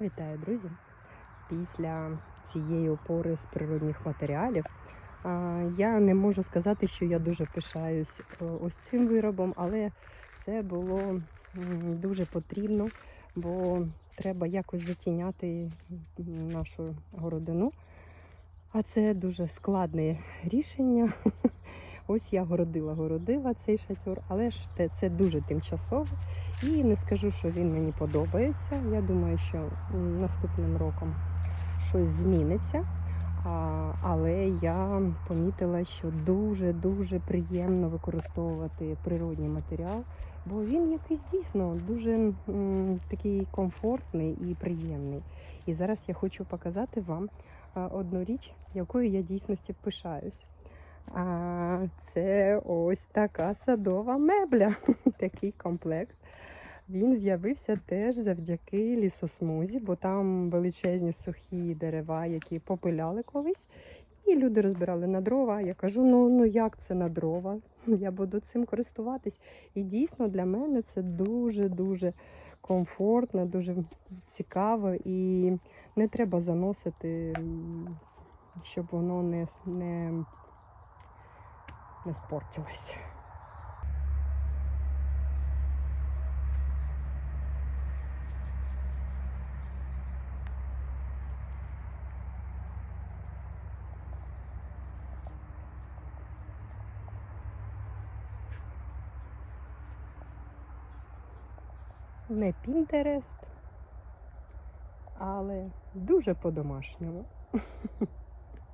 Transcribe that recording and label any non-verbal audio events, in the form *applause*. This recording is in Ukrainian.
Вітаю, друзі! Після цієї опори з природних матеріалів я не можу сказати, що я дуже пишаюсь е, ось цим виробом, але це було дуже потрібно, бо треба якось затіняти нашу городину. А це дуже складне рішення. Ось я городила, городила цей шатер, але ж те- це дуже тимчасово. І не скажу, що він мені подобається. Я думаю, що наступним роком щось зміниться. А, але я помітила, що дуже-дуже приємно використовувати природній матеріал, бо він якийсь дійсно дуже м, такий комфортний і приємний. І зараз я хочу показати вам одну річ, якою я дійсності пишаюсь. А, це ось така садова мебля, *laughs* такий комплект. Він з'явився теж завдяки лісосмузі, бо там величезні сухі дерева, які попиляли колись. І люди розбирали на дрова. Я кажу: ну, ну як це на дрова? Я буду цим користуватись. І дійсно для мене це дуже-дуже комфортно, дуже цікаво. І не треба заносити, щоб воно не, не, не спортилось. Не Пінтерест, але дуже по-домашньому. *laughs*